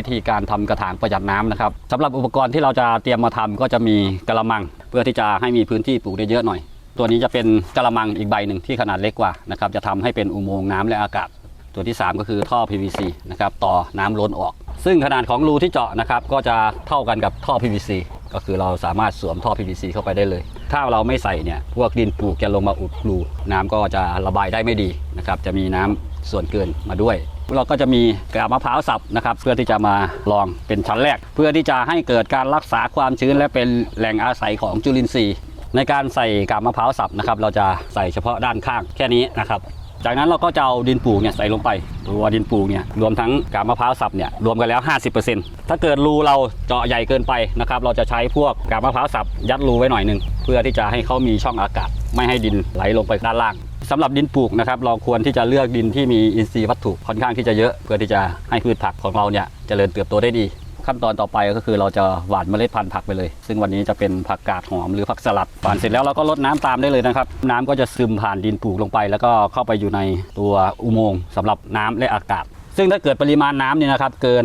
วิธีการทำกระถางประหยัดน้ำนะครับสำหรับอุปกรณ์ที่เราจะเตรียมมาทำก็จะมีกระมัง เพื่อที่จะให้มีพื้นที่ปลูกได้เยอะหน่อย ตัวนี้จะเป็นกระมังอีกใบหนึ่งที่ขนาดเล็กกว่านะครับจะทำให้เป็นอุโมงค์น้ำและอากาศ ตัวที่ 3 ก็คือท่อ PVC นะครับต่อน้ำล้นออก ซึ่งขนาดของรูที่เจาะนะครับก็จะเท่ากันกับท่อ PVC ก็คือเราสามารถสวมท่อ PVC เข้าไปได้เลย ถ้าเราไม่ใส่เนี่ยพวกดินปลูกจะลงมาอุดรูน้ำก็จะระบายได้ไม่ดีนะครับจะมีน้ำส่วนเกินมาด้วย เราก็จะมีกาบมะพร้าวสับนะครับ เพื่อที่จะมาลองเป็นชั้นแรก เพื่อที่จะให้เกิดการรักษาความชื้นและเป็นแหล่งอาศัยของจุลินทรีย์ ในการใส่กาบมะพร้าวสับนะครับ เราจะใส่เฉพาะด้านข้างแค่นี้นะครับจากนั้นเราก็จะเอาดินปลูกเนี่ยใส่ลงไปตัวดินปลูกเนี่ยรวมทั้งกาบมะพร้าวสับเนี่ยรวมกันแล้ว 50%ถ้าเกิดรูเราเจาะใหญ่เกินไปนะครับเราจะใช้พวกกาบมะพร้าวสับยัดรูไว้หน่อยหนึ่งเพื่อที่จะให้เขามีช่องอากาศ ไม่ให้ดินไหลลงไปด้านล่าง สำหรับดินปลูกนะครับเราควรที่จะเลือกดินที่มีอินทรีย์วัตถุค่อนข้างที่จะเยอะเพื่อที่จะให้พืชผักของเราเนี่ยเจริญเติบโตได้ดี ขั้นตอนต่อไปก็คือเราจะหว่านเมล็ดพันธุ์ผักไปเลย ซึ่งวันนี้จะเป็นผักกาดหอมหรือผักสลัดหว่านเสร็จแล้วเราก็ลดน้ำตามได้เลยนะครับ น้ำก็จะซึมผ่านดินปลูกลงไป แล้วก็เข้าไปอยู่ในตัวอุโมงค์สำหรับน้ำและอากาศ ซึ่งถ้าเกิดปริมาณน้ำเนี่ยนะครับเกิน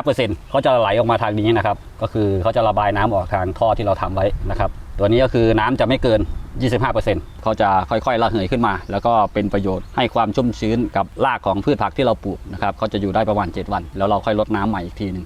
25%เขาจะไหลออกมาทางนี้นะครับก็คือเขาจะระบายน้ำออกทางท่อที่เราทำไว้นะครับตัวนี้ก็คือน้ำจะไม่เกิน 25%เขาจะค่อยๆระเหยขึ้นมา แล้วก็เป็นประโยชน์ให้ความชุ่มชื้นกับรากของพืชผักที่เราปลูกนะครับเขาจะอยู่ได้ประมาณ 7 วัน แล้วเราค่อยลดน้ำใหม่อีกทีหนึ่ง